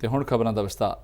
ਤੇ ਹੁਣ ਖਬਰਾਂ ਦਾ ਵਿਸਤਾਰ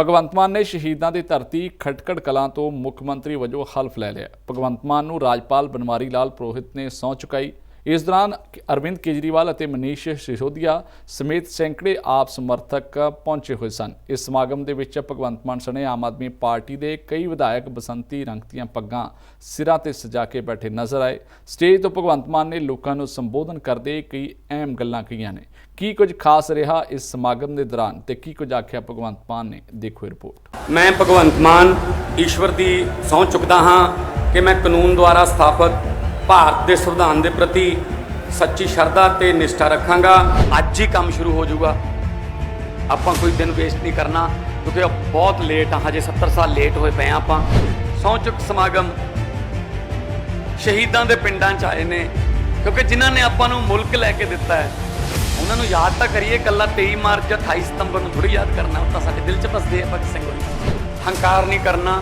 ਭਗਵੰਤ ਮਾਨ ਨੇ ਸ਼ਹੀਦਾਂ ਦੀ ਧਰਤੀ ਖਟਕੜ ਕਲਾਂ ਤੋਂ ਮੁੱਖ ਮੰਤਰੀ ਵਜੋਂ ਹਲਫ ਲੈ ਲਿਆ। ਭਗਵੰਤ ਮਾਨ ਨੂੰ ਰਾਜਪਾਲ ਬਨਵਾਰੀ ਲਾਲ ਪ੍ਰੋਹਿਤ ਨੇ ਸਹੁੰ ਚੁਕਾਈ। ਇਸ ਦੌਰਾਨ ਅਰਵਿੰਦ ਕੇਜਰੀਵਾਲ ਅਤੇ ਮਨੀਸ਼ ਸਿਸੋਦੀਆ ਸਮੇਤ ਸੈਂਕੜੇ ਆਪ ਸਮਰਥਕ ਪਹੁੰਚੇ ਹੋਏ ਸਨ। ਇਸ ਸਮਾਗਮ ਦੇ ਵਿੱਚ ਭਗਵੰਤ ਮਾਨ ਸਣੇ ਆਮ ਆਦਮੀ ਪਾਰਟੀ ਦੇ ਕਈ ਵਿਧਾਇਕ ਬਸੰਤੀ ਰੰਗ ਦੀਆਂ ਪੱਗਾਂ ਸਿਰਾਂ ਤੇ ਸਜਾ ਕੇ ਬੈਠੇ ਨਜ਼ਰ ਆਏ। ਸਟੇਜ ਤੋਂ ਭਗਵੰਤ ਮਾਨ ਨੇ ਲੋਕਾਂ ਨੂੰ ਸੰਬੋਧਨ ਕਰਦੇ ਕਈ ਅਹਿਮ ਗੱਲਾਂ ਕਹੀਆਂ ਨੇ। ਕੀ ਕੁਝ ਖਾਸ ਰਿਹਾ ਇਸ ਸਮਾਗਮ ਦੇ ਦੌਰਾਨ ਤੇ ਕੀ ਕੁਝ ਆਖਿਆ ਭਗਵੰਤ ਮਾਨ ਨੇ? ਦੇਖੋ ਰਿਪੋਰਟ। ਮੈਂ ਭਗਵੰਤ ਮਾਨ ਈਸ਼ਵਰ ਦੀ ਸਹੁੰ ਚੁੱਕਦਾ ਹਾਂ ਕਿ ਮੈਂ ਕਾਨੂੰਨ ਦੁਆਰਾ ਸਥਾਪਿਤ ਭਾਰਤ ਦੇ ਸੰਵਿਧਾਨ ਦੇ ਪ੍ਰਤੀ ਸੱਚੀ ਸ਼ਰਧਾ ਤੇ ਨਿਸ਼ਠਾ ਰੱਖਾਂਗਾ। ਅੱਜ ਹੀ ਕੰਮ ਸ਼ੁਰੂ ਹੋ ਜਾਊਗਾ। ਆਪਾਂ ਕੋਈ ਦਿਨ ਵੇਸਟ ਨਹੀਂ ਕਰਨਾ, ਕਿਉਂਕਿ ਬਹੁਤ ਲੇਟ ਆ, ਹਜੇ 70 ਸਾਲ ਲੇਟ ਹੋਏ ਪਏ ਆ ਆਪਾਂ। ਸਹੁੰ ਚੁੱਕ ਸਮਾਗਮ ਸ਼ਹੀਦਾਂ ਦੇ ਪਿੰਡਾਂ 'ਚ ਆਏ ਨੇ, ਕਿਉਂਕਿ ਜਿਨ੍ਹਾਂ ਨੇ ਆਪਾਂ ਨੂੰ ਮੁਲਕ ਲੈ ਕੇ ਦਿੱਤਾ ਹੈ ਉਹਨਾਂ ਨੂੰ ਯਾਦ ਤਾਂ ਕਰੀਏ ਕੱਲਾ 23 ਮਾਰਚ ਜਾਂ 28 ਸਤੰਬਰ ਨੂੰ ਥੋੜੀ ਯਾਦ ਕਰਨਾ, ਉਹ ਤਾਂ ਸਾਡੇ ਦਿਲ 'ਚ ਬਸਦੇ ਆ, ਭਗਤ ਸਿੰਘ ਹੋਰੀ ਹੰਕਾਰ ਨਹੀਂ ਕਰਨਾ,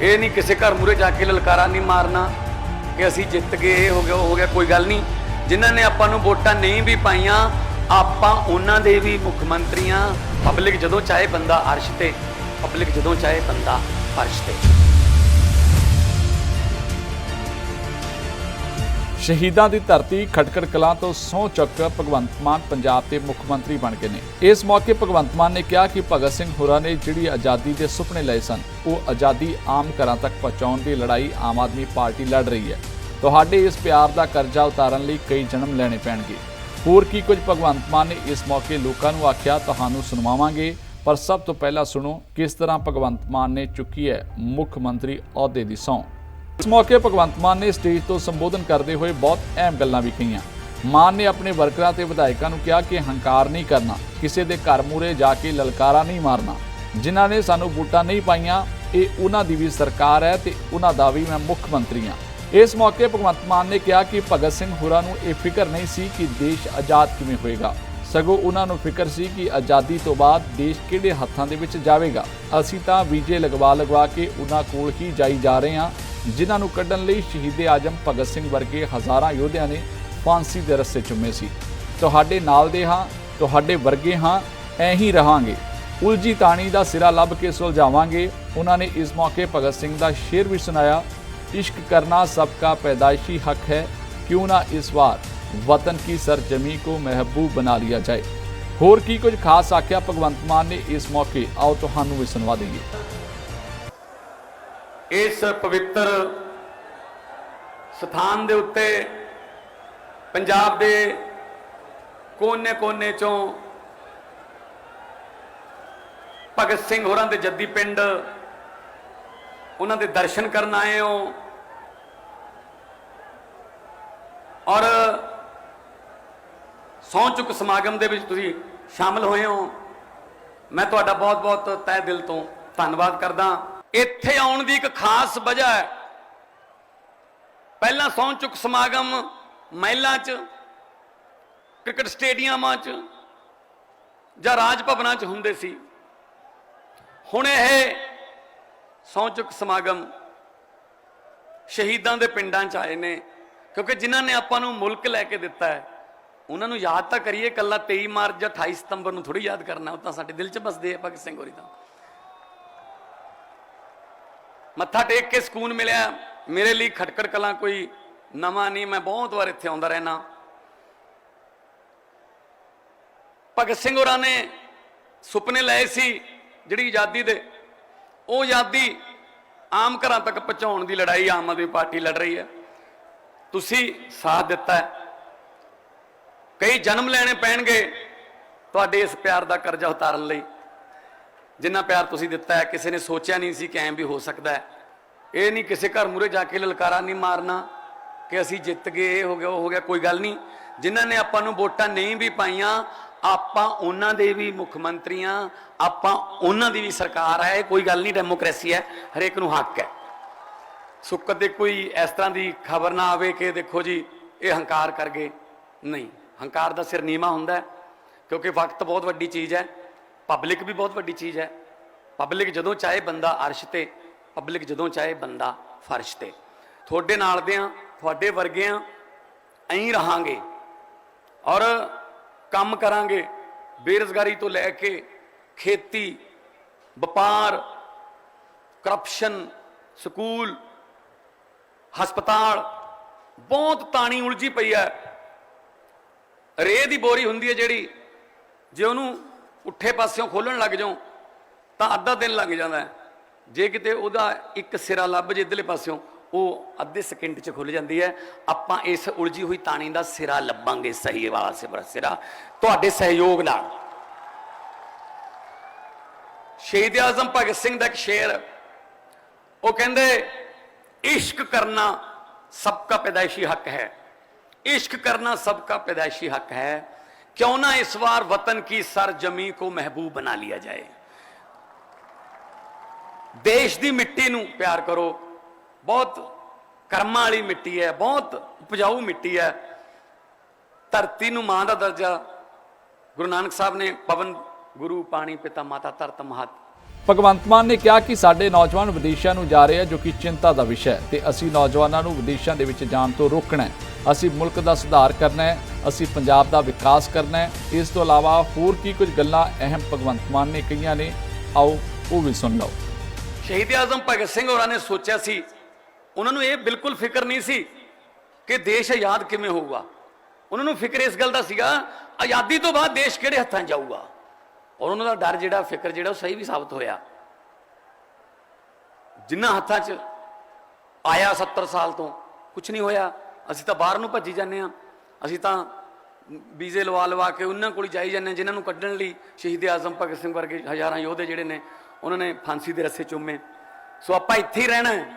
ਇਹ ਨਹੀਂ ਕਿਸੇ ਘਰ ਮੂਰੇ ਜਾ ਕੇ ਲਲਕਾਰਾ ਨਹੀਂ ਮਾਰਨਾ ਕਿ ਅਸੀਂ ਜਿੱਤ ਗਏ, ਇਹ ਹੋ ਗਿਆ, ਉਹ ਹੋ ਗਿਆ, ਕੋਈ ਗੱਲ ਨਹੀਂ। ਜਿਨ੍ਹਾਂ ਨੇ ਆਪਾਂ ਨੂੰ ਵੋਟਾਂ ਨਹੀਂ ਵੀ ਪਾਈਆਂ, ਆਪਾਂ ਉਹਨਾਂ ਦੇ ਵੀ ਮੁੱਖ ਮੰਤਰੀਆਂ, ਪਬਲਿਕ ਜਦੋਂ ਚਾਹੇ ਬੰਦਾ ਅਰਸ਼ ਤੇ, ਪਬਲਿਕ ਜਦੋਂ ਚਾਹੇ ਬੰਦਾ ਫਰਸ਼ ਤੇ। ਸ਼ਹੀਦਾਂ ਦੀ ਧਰਤੀ ਖਟਕੜ ਕਲਾਂ ਤੋਂ ਸਹੁੰ ਚੁੱਕ ਭਗਵੰਤ ਮਾਨ ਪੰਜਾਬ ਦੇ ਮੁੱਖ ਮੰਤਰੀ ਬਣ ਗਏ ਨੇ। ਇਸ ਮੌਕੇ ਭਗਵੰਤ ਮਾਨ ਨੇ ਕਿਹਾ ਕਿ ਭਗਤ ਸਿੰਘ ਹੋਰਾਂ ਨੇ ਜਿਹੜੀ ਆਜ਼ਾਦੀ ਦੇ ਸੁਪਨੇ ਲਏ ਸਨ, ਉਹ ਆਜ਼ਾਦੀ ਆਮ ਘਰਾਂ ਤੱਕ ਪਹੁੰਚਾਉਣ ਦੀ ਲੜਾਈ ਆਮ ਆਦਮੀ ਪਾਰਟੀ ਲੜ ਰਹੀ ਹੈ। ਤੁਹਾਡੇ ਇਸ ਪਿਆਰ ਦਾ ਕਰਜ਼ਾ ਉਤਾਰਨ ਲਈ ਕਈ ਜਨਮ ਲੈਣੇ ਪੈਣਗੇ। ਹੋਰ ਕੀ ਕੁਝ ਭਗਵੰਤ ਮਾਨ ਨੇ ਇਸ ਮੌਕੇ ਲੋਕਾਂ ਨੂੰ ਆਖਿਆ, ਤੁਹਾਨੂੰ ਸੁਣਵਾਵਾਂਗੇ। ਪਰ ਸਭ ਤੋਂ ਪਹਿਲਾਂ ਸੁਣੋ, ਕਿਸ ਤਰ੍ਹਾਂ ਭਗਵੰਤ ਮਾਨ ਨੇ ਚੁੱਕੀ ਹੈ ਮੁੱਖ ਮੰਤਰੀ ਅਹੁਦੇ ਦੀ ਸਹੁੰ? ਇਸ ਮੌਕੇ ਭਗਵੰਤ ਮਾਨ ਨੇ ਸਟੇਜ ਤੋਂ ਸੰਬੋਧਨ ਕਰਦੇ ਹੋਏ ਬਹੁਤ ਅਹਿਮ ਗੱਲਾਂ ਵੀ ਕਹੀਆਂ। ਮਾਨ ਨੇ ਆਪਣੇ ਵਰਕਰਾਂ ਤੇ ਵਿਧਾਇਕਾਂ ਨੂੰ ਕਿਹਾ ਕਿ ਹੰਕਾਰ ਨਹੀਂ ਕਰਨਾ, ਕਿਸੇ ਦੇ ਘਰ ਮੂਰੇ ਜਾ ਕੇ ਲਲਕਾਰਾ ਨਹੀਂ ਮਾਰਨਾ। ਜਿਨ੍ਹਾਂ ਨੇ ਸਾਨੂੰ ਵੋਟਾਂ ਨਹੀਂ ਪਾਈਆਂ, ਇਹ ਉਹਨਾਂ ਦੀ ਵੀ ਸਰਕਾਰ ਹੈ ਤੇ ਉਹਨਾਂ ਦਾ ਵੀ ਮੈਂ ਮੁੱਖ ਮੰਤਰੀ ਹਾਂ। ਇਸ ਮੌਕੇ ਭਗਵੰਤ ਮਾਨ ਨੇ ਕਿਹਾ ਕਿ ਭਗਤ ਸਿੰਘ ਹੋਰਾਂ ਨੂੰ ਇਹ ਫਿਕਰ ਨਹੀਂ ਸੀ ਕਿ ਦੇਸ਼ ਆਜ਼ਾਦ ਕਿਵੇਂ ਹੋਏਗਾ। ਸਗੋਂ ਉਹਨਾਂ ਨੂੰ ਫਿਕਰ ਸੀ ਕਿ ਆਜ਼ਾਦੀ ਤੋਂ ਬਾਅਦ ਦੇਸ਼ ਕਿਹੜੇ ਹੱਥਾਂ ਦੇ ਵਿੱਚ ਜਾਵੇਗਾ। ਅਸੀਂ ਤਾਂ ਵੀਜੇ ਲਗਵਾ ਲਗਵਾ ਕੇ ਉਹਨਾਂ ਕੋਲ ਹੀ ਜਾਈ ਜਾ ਰਹੇ ਹਾਂ। ਜਿਨ੍ਹਾਂ ਨੂੰ ਕੱਢਣ ਲਈ ਸ਼ਹੀਦੇ ਆਜਮ ਭਗਤ ਸਿੰਘ ਵਰਗੇ ਹਜ਼ਾਰਾਂ ਯੋਧਿਆਂ ਨੇ ਫਾਂਸੀ ਦੇ ਰਸਤੇ ਚੁੰਮੇ ਸੀ। ਤੁਹਾਡੇ ਨਾਲ ਦੇ ਹਾਂ, ਤੁਹਾਡੇ ਵਰਗੇ ਹਾਂ, ਐਂ ਹੀ ਰਹਾਂਗੇ। ਉਲਜੀ ਤਾਣੀ ਦਾ ਸਿਰਾ ਲੱਭ ਕੇ ਸੁਲਝਾਵਾਂਗੇ। ਉਹਨਾਂ ਨੇ ਇਸ ਮੌਕੇ ਭਗਤ ਸਿੰਘ ਦਾ ਸ਼ੇਰ ਵੀ ਸੁਣਾਇਆ, ਇਸ਼ਕ ਕਰਨਾ ਸਭ ਦਾ ਪੈਦਾਇਸ਼ੀ ਹੱਕ ਹੈ, ਕਿਉਂ ਨਾ ਇਸ ਵਾਰ ਵਤਨ ਕੀ ਸਰਜਮੀ ਕੋ ਮਹਿਬੂਬ ਬਣਾ ਲਿਆ ਜਾਏ? ਹੋਰ ਕੀ ਕੁਝ ਖਾਸ ਆਖਿਆ ਭਗਵੰਤ ਮਾਨ ਨੇ ਇਸ ਮੌਕੇ? ਆਓ ਤੁਹਾਨੂੰ ਵੀ ਸੁਣਵਾ ਦਈਏ। ਇਸ ਪਵਿੱਤਰ ਸਥਾਨ ਦੇ ਉੱਤੇ ਪੰਜਾਬ ਦੇ ਕੋਨੇ-ਕੋਨੇ ਚੋਂ ਭਗਤ ਸਿੰਘ ਹੋਰਾਂ ਦੇ ਜੱਦੀ ਪਿੰਡ, ਉਹਨਾਂ ਦੇ ਦਰਸ਼ਨ ਕਰਨ ਆਏ ਹੋ। ਔਰ ਸਹੁੰ ਚੁੱਕ ਸਮਾਗਮ ਦੇ ਵਿੱਚ ਤੁਸੀਂ ਸ਼ਾਮਲ ਹੋਏ ਹੋ। ਮੈਂ ਤੁਹਾਡਾ ਬਹੁਤ-ਬਹੁਤ ਤਹਿ ਦਿਲ ਤੋਂ ਧੰਨਵਾਦ ਕਰਦਾ। ਇੱਥੇ ਆਉਣ ਦੀ ਇੱਕ ਖਾਸ ਵਜ੍ਹਾ ਹੈ। ਪਹਿਲਾਂ ਸਹੁੰ ਚੁੱਕ ਸਮਾਗਮ ਮਹਿਲਾਂ 'ਚ, ਕ੍ਰਿਕਟ ਸਟੇਡੀਅਮਾਂ 'ਚ ਜਾਂ ਰਾਜ ਭਵਨਾਂ 'ਚ ਹੁੰਦੇ ਸੀ। ਹੁਣ ਇਹ ਸਹੁੰ ਚੁੱਕ ਸਮਾਗਮ ਸ਼ਹੀਦਾਂ ਦੇ ਪਿੰਡਾਂ 'ਚ ਆਏ ਨੇ, ਕਿਉਂਕਿ ਜਿਨ੍ਹਾਂ ਨੇ ਆਪਾਂ ਨੂੰ ਮੁਲਕ ਲੈ ਕੇ ਦਿੱਤਾ ਹੈ, ਉਹਨਾਂ ਨੂੰ ਯਾਦ ਤਾਂ ਕਰੀਏ ਕੱਲਾ 23 ਮਾਰਚ ਜਾਂ 28 ਸਤੰਬਰ ਨੂੰ ਥੋੜੀ ਯਾਦ ਕਰਨਾ, ਉਹ ਤਾਂ ਸਾਡੇ ਦਿਲ 'ਚ ਬਸਦੇ ਆ, ਭਗਤ ਸਿੰਘ ਹੋਰੀ ਤਾਂ। ਮੱਥਾ ਟੇਕ ਕੇ ਸਕੂਨ ਮਿਲਿਆ। ਮੇਰੇ ਲਈ ਖਟਕੜ ਕਲਾਂ ਕੋਈ ਨਵਾਂ ਨਹੀਂ, ਮੈਂ ਬਹੁਤ ਵਾਰ ਇੱਥੇ ਆਉਂਦਾ ਰਹਿਣਾ ਭਗਤ ਸਿੰਘ ਹੋਰਾਂ ਨੇ ਸੁਪਨੇ ਲਏ ਸੀ ਜਿਹੜੀ ਆਜ਼ਾਦੀ ਦੇ। ਉਹ ਆਜ਼ਾਦੀ ਆਮ ਘਰਾਂ ਤੱਕ ਪਹੁੰਚਾਉਣ ਦੀ ਲੜਾਈ ਆਮ ਆਦਮੀ ਪਾਰਟੀ ਲੜ ਰਹੀ ਹੈ। ਤੁਸੀਂ ਸਾਥ ਦਿੱਤਾ ਕਈ ਜਨਮ ਲੈਣੇ ਪੈਣਗੇ ਤੁਹਾਡੇ ਇਸ ਪਿਆਰ ਦਾ ਕਰਜ਼ਾ ਉਤਾਰਨ ਲਈ। ਜਿੰਨਾ ਪਿਆਰ ਤੁਸੀਂ ਦਿੱਤਾ ਹੈ, ਕਿਸੇ ਨੇ ਸੋਚਿਆ ਨਹੀਂ ਸੀ ਕਿ ਐਂ ਵੀ ਹੋ ਸਕਦਾ ਹੈ। ਇਹ ਨਹੀਂ ਕਿਸੇ ਘਰ ਮੂਰੇ ਜਾ ਕੇ ਲਲਕਾਰਾ ਨਹੀਂ ਮਾਰਨਾ ਕਿ ਅਸੀਂ ਜਿੱਤ ਗਏ, ਇਹ ਹੋ ਗਿਆ, ਉਹ ਹੋ ਗਿਆ, ਕੋਈ ਗੱਲ ਨਹੀਂ। ਜਿਨ੍ਹਾਂ ਨੇ ਆਪਾਂ ਨੂੰ ਵੋਟਾਂ ਨਹੀਂ ਵੀ ਪਾਈਆਂ, ਆਪਾਂ ਉਹਨਾਂ ਦੇ ਵੀ ਮੁੱਖ ਮੰਤਰੀਆਂ, ਆਪਾਂ ਉਹਨਾਂ ਦੀ ਵੀ ਸਰਕਾਰ ਹੈ, ਇਹ ਕੋਈ ਗੱਲ ਨਹੀਂ, ਡੈਮੋਕ੍ਰੇਸੀ ਹੈ, ਹਰੇਕ ਨੂੰ ਹੱਕ ਹੈ। ਸੋ ਕਦੇ ਕੋਈ ਇਸ ਤਰ੍ਹਾਂ ਦੀ ਖਬਰ ਨਾ ਆਵੇ ਕਿ ਦੇਖੋ ਜੀ, ਇਹ ਹੰਕਾਰ ਕਰ ਗਏ। ਨਹੀਂ, ਹੰਕਾਰ ਦਾ ਸਿਰ ਨੀਵਾ ਹੁੰਦਾ ਕਿਉਂਕਿ ਵਕਤ ਬਹੁਤ ਵੱਡੀ ਚੀਜ਼ ਹੈ, ਪਬਲਿਕ ਵੀ ਬਹੁਤ ਵੱਡੀ ਚੀਜ਼ ਹੈ। ਪਬਲਿਕ ਜਦੋਂ ਚਾਹੇ ਬੰਦਾ ਅਰਸ਼ ਤੇ ਪਬਲਿਕ ਜਦੋਂ ਚਾਹੇ ਬੰਦਾ ਫਰਸ਼ ਤੇ। ਤੁਹਾਡੇ ਨਾਲ ਦੇ ਆ ਤੁਹਾਡੇ ਵਰਗੇ ਆ ਐਂ ਰਹਾਂਗੇ। ਔਰ ਕੰਮ ਕਰਾਂਗੇ, ਬੇਰੁਜ਼ਗਾਰੀ ਤੋਂ ਲੈ ਕੇ ਖੇਤੀ, ਵਪਾਰ ਕਰਪਸ਼ਨ ਸਕੂਲ, ਹਸਪਤਾਲ, ਬਹੁਤ ਤਾਣੀ ਉਲਝੀ ਪਈ ਹੈ। ਰੇਹ ਦੀ ਬੋਰੀ ਹੁੰਦੀ ਹੈ ਜਿਹੜੀ, ਜੇ ਉਹਨੂੰ ਉੱਠੇ ਪਾਸਿਓਂ ਖੋਲਣ ਲੱਗ ਜਾਓ ਤਾਂ ਅੱਧਾ ਦਿਨ ਲੱਗ ਜਾਂਦਾ ਹੈ। ਜੇ ਕਿਤੇ ਉਹਦਾ ਇੱਕ ਸਿਰਾ ਲੱਭ ਜੇ ਇਧਰਲੇ ਪਾਸਿਓਂ ਉਹ ਅੱਧੇ ਸਕਿੰਟ 'ਚ ਖੁੱਲ ਜਾਂਦੀ ਹੈ ਆਪਾਂ ਇਸ ਉਲਝੀ ਹੋਈ ਤਾਣੀ ਦਾ ਸਿਰਾ ਲੱਭਾਂਗੇ ਸਹੀ ਵਾਲਾ ਸਿਰਾ ਸਿਰਾ ਤੁਹਾਡੇ ਸਹਿਯੋਗ ਨਾਲ ਸ਼ਹੀਦ ਆਜ਼ਮ ਭਗਤ ਸਿੰਘ ਦਾ ਇੱਕ ਸ਼ੇਰ ਉਹ ਕਹਿੰਦੇ ਇਸ਼ਕ ਕਰਨਾ ਸਭ ਦਾ ਪੈਦਾਇਸ਼ੀ ਹੱਕ ਹੈ इश्क करना सबका पैदाइशी हक है क्यों ना इस बार वतन की सरजमी को महबूब बना लिया जाए ਦੇਸ਼ ਦੀ ਮਿੱਟੀ ਨੂੰ ਪਿਆਰ ਕਰੋ। ਬਹੁਤ ਕਰਮਾਂ ਵਾਲੀ ਮਿੱਟੀ ਹੈ, ਬਹੁਤ ਉਪਜਾਊ ਮਿੱਟੀ ਹੈ। ਧਰਤੀ ਨੂੰ ਮਾਂ ਦਾ ਦਰਜਾ ਗੁਰੂ ਨਾਨਕ ਸਾਹਿਬ ਨੇ ਪਵਨ ਗੁਰੂ ਪਾਣੀ ਪਿਤਾ ਮਾਤਾ ਧਰਤ ਮਹਤ। ਭਗਵੰਤ ਮਾਨ ਨੇ ਕਿਹਾ ਕਿ ਸਾਡੇ ਨੌਜਵਾਨ ਵਿਦੇਸ਼ਾਂ ਨੂੰ ਜਾ ਰਹੇ ਆ, ਜੋ ਕਿ ਚਿੰਤਾ ਦਾ ਵਿਸ਼ਾ ਹੈ। ਤੇ ਅਸੀਂ ਨੌਜਵਾਨਾਂ ਨੂੰ ਵਿਦੇਸ਼ਾਂ ਦੇ ਵਿੱਚ ਜਾਣ ਤੋਂ ਰੋਕਣਾ ਹੈ। ਅਸੀਂ ਮੁਲਕ ਦਾ ਸੁਧਾਰ ਕਰਨਾ ਹੈ, ਅਸੀਂ ਪੰਜਾਬ ਦਾ ਵਿਕਾਸ ਕਰਨਾ ਹੈ। ਇਸ ਤੋਂ ਇਲਾਵਾ ਹੋਰ ਕੀ ਕੁਝ ਗੱਲਾਂ ਅਹਿਮ ਭਗਵੰਤ ਮਾਨ ਨੇ ਕਹੀਆਂ ਨੇ? ਆਓ, ਉਹ ਵੀ ਸੁਣ ਲਓ। ਸ਼ਹੀਦ ਆਜ਼ਮ ਭਗਤ ਸਿੰਘ ਹੋਰਾਂ ਨੇ ਸੋਚਿਆ ਸੀ, ਉਹਨਾਂ ਨੂੰ ਇਹ ਬਿਲਕੁਲ ਫਿਕਰ ਨਹੀਂ ਸੀ ਕਿ ਦੇਸ਼ ਆਜ਼ਾਦ ਕਿਵੇਂ ਹੋਊਗਾ। ਉਹਨਾਂ ਨੂੰ ਫਿਕਰ ਇਸ ਗੱਲ ਦਾ ਸੀਗਾ, ਆਜ਼ਾਦੀ ਤੋਂ ਬਾਅਦ ਦੇਸ਼ ਕਿਹੜੇ ਹੱਥਾਂ 'ਚ ਜਾਊਗਾ? ਔਰ ਉਹਨਾਂ ਦਾ ਡਰ ਜਿਹੜਾ, ਫਿਕਰ ਜਿਹੜਾ, ਉਹ ਸਹੀ ਵੀ ਸਾਬਤ ਹੋਇਆ। ਜਿੰਨਾ ਹੱਥਾਂ 'ਚ ਆਇਆ 70 ਸਾਲ ਤੋਂ ਕੁਝ ਨਹੀਂ ਹੋਇਆ। ਅਸੀਂ ਤਾਂ ਬਾਹਰ ਨੂੰ ਭੱਜੀ ਜਾਂਦੇ ਆ ਅਸੀਂ ਤਾਂ ਵੀਜ਼ੇ ਲਵਾ ਲਵਾ ਕੇ ਉਹਨਾਂ ਕੋਲ ਜਾਈ ਜਾਂਦੇ ਹਾਂ, ਜਿਨ੍ਹਾਂ ਨੂੰ ਕੱਢਣ ਲਈ ਸ਼ਹੀਦ ਆਜ਼ਮ ਭਗਤ ਸਿੰਘ ਵਰਗੇ ਹਜ਼ਾਰਾਂ ਯੋਧੇ ਜਿਹੜੇ ਨੇ ਉਹਨਾਂ ਨੇ ਫਾਂਸੀ ਦੇ ਰੱਸੇ ਚੁੰਮੇ। ਸੋ ਆਪਾਂ ਇੱਥੇ ਹੀ ਰਹਿਣਾ ਹੈ।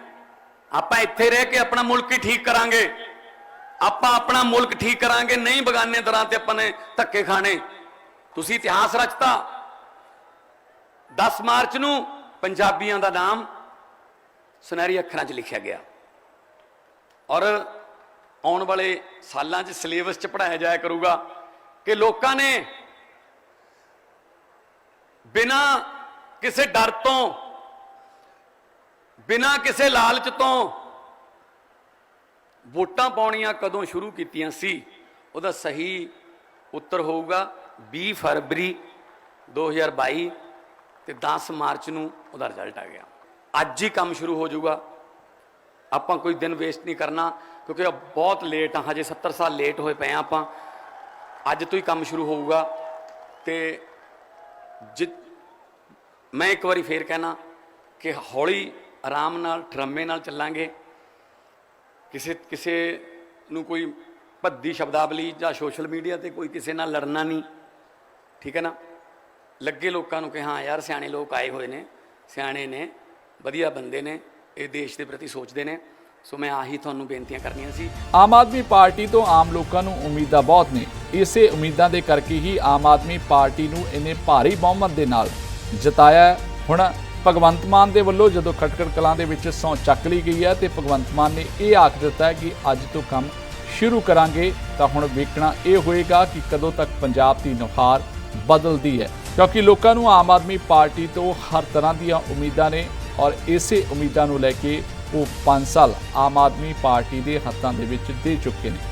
ਆਪਾਂ ਇੱਥੇ ਰਹਿ ਕੇ ਆਪਣਾ ਮੁਲਕ ਹੀ ਠੀਕ ਕਰਾਂਗੇ। ਆਪਾਂ ਆਪਣਾ ਮੁਲਕ ਠੀਕ ਕਰਾਂਗੇ, ਨਹੀਂ ਬਗਾਨੇ ਦਰਾਂ ਤੇ ਆਪਾਂ ਨੇ ਧੱਕੇ ਖਾਣੇ। ਤੁਸੀਂ ਇਤਿਹਾਸ ਰਚਤਾ। 10 ਮਾਰਚ ਨੂੰ ਪੰਜਾਬੀਆਂ ਦਾ ਨਾਮ ਸੁਨਹਿਰੀ ਅੱਖਰਾਂ 'ਚ ਲਿਖਿਆ ਗਿਆ। ਔਰ ਆਉਣ ਵਾਲੇ ਸਾਲਾਂ 'ਚ ਸਿਲੇਬਸ 'ਚ ਪੜਾਇਆ ਜਾਇਆ ਕਰੂਗਾ ਕਿ ਲੋਕਾਂ ਨੇ ਬਿਨਾ ਕਿਸੇ ਡਰ ਤੋਂ, ਬਿਨਾਂ ਕਿਸੇ ਲਾਲਚ ਤੋਂ ਵੋਟਾਂ ਪਾਉਣੀਆਂ ਕਦੋਂ ਸ਼ੁਰੂ ਕੀਤੀਆਂ ਸੀ? ਉਹਦਾ ਸਹੀ ਉੱਤਰ ਹੋਊਗਾ 20 ਫਰਵਰੀ 2022 ਤੇ 10 ਮਾਰਚ ਨੂੰ ਉਹਦਾ ਰਿਜ਼ਲਟ ਆ ਗਿਆ। ਅੱਜ ਹੀ ਕੰਮ ਸ਼ੁਰੂ ਹੋ ਜਾਊਗਾ। ਆਪਾਂ ਕੋਈ ਦਿਨ ਵੇਸਟ ਨਹੀਂ ਕਰਨਾ, ਕਿਉਂਕਿ ਬਹੁਤ ਲੇਟ ਆ, ਹਜੇ 70 ਸਾਲ ਲੇਟ ਹੋਏ ਪਏ ਆ ਆਪਾਂ। ਅੱਜ ਤੋਂ ਹੀ ਕੰਮ ਸ਼ੁਰੂ ਹੋਊਗਾ ਤੇ ਜਿ ਮੈਂ ਇੱਕ ਵਾਰੀ ਫੇਰ ਕਹਿਣਾ ਕਿ ਹੌਲੀ ਆਰਾਮ ਨਾਲ ਡਰਮੇ ਨਾਲ ਚੱਲਾਂਗੇ। ਕਿਸੇ ਕਿਸੇ ਨੂੰ ਕੋਈ ਭੱਦੀ ਸ਼ਬਦਾਵਲੀ ਜਾਂ ਸੋਸ਼ਲ ਮੀਡੀਆ ਤੇ ਕੋਈ ਕਿਸੇ ਨਾਲ ਲੜਨਾ ਨਹੀਂ। ਠੀਕ ਹੈ ਨਾ? ਲੱਗੇ ਲੋਕਾਂ ਨੂੰ ਕਿ ਹਾਂ ਯਾਰ ਸਿਆਣੇ ਲੋਕ ਆਏ ਹੋਏ ਨੇ, ਸਿਆਣੇ ਨੇ, ਵਧੀਆ ਬੰਦੇ ਨੇ, ਇਹ ਦੇਸ਼ ਦੇ ਪ੍ਰਤੀ ਸੋਚਦੇ ਨੇ। ਸੋ ਮੈਂ ਆਹੀ ਤੁਹਾਨੂੰ ਬੇਨਤੀਆਂ ਕਰਨੀਆਂ ਸੀ। ਆਮ ਆਦਮੀ ਪਾਰਟੀ ਤੋਂ ਆਮ ਲੋਕਾਂ ਨੂੰ ਉਮੀਦਾਂ ਬਹੁਤ ਨੇ। ਇਸੇ ਉਮੀਦਾਂ ਦੇ ਕਰਕੇ ਹੀ ਆਮ ਆਦਮੀ ਪਾਰਟੀ ਨੂੰ ਇੰਨੇ ਭਾਰੀ ਬਹੁਮਤ ਦੇ ਨਾਲ ਜਤਾਇਆ ਹੁਣ ਭਗਵੰਤ ਮਾਨ ਦੇ ਵੱਲੋਂ ਜਦੋਂ ਖਟਕੜ ਕਲਾਂ ਦੇ ਵਿੱਚ ਸੌ ਚੱਕ ਲਈ ਗਈ ਹੈ ਤੇ ਭਗਵੰਤ ਮਾਨ ਨੇ ਇਹ ਆਖ ਦਿੱਤਾ ਹੈ ਕਿ ਅੱਜ ਤੋਂ ਕੰਮ ਸ਼ੁਰੂ ਕਰਾਂਗੇ, ਤਾਂ ਹੁਣ ਵੇਖਣਾ ਇਹ ਹੋਏਗਾ ਕਿ ਕਦੋਂ ਤੱਕ ਪੰਜਾਬ ਦੀ ਨੁਹਾਰ ਬਦਲਦੀ ਹੈ। ਕਿਉਂਕਿ ਲੋਕਾਂ ਨੂੰ ਆਮ ਆਦਮੀ ਪਾਰਟੀ ਤੋਂ ਹਰ ਤਰ੍ਹਾਂ ਦੀਆਂ ਉਮੀਦਾਂ ਨੇ ਔਰ ਇਸੇ ਉਮੀਦਾਂ ਨੂੰ ਲੈ ਕੇ ਉਹ 5 ਸਾਲ ਆਮ ਆਦਮੀ ਪਾਰਟੀ ਦੇ ਹੱਥਾਂ ਦੇ ਵਿੱਚ ਦੇ ਚੁੱਕੇ ਨੇ।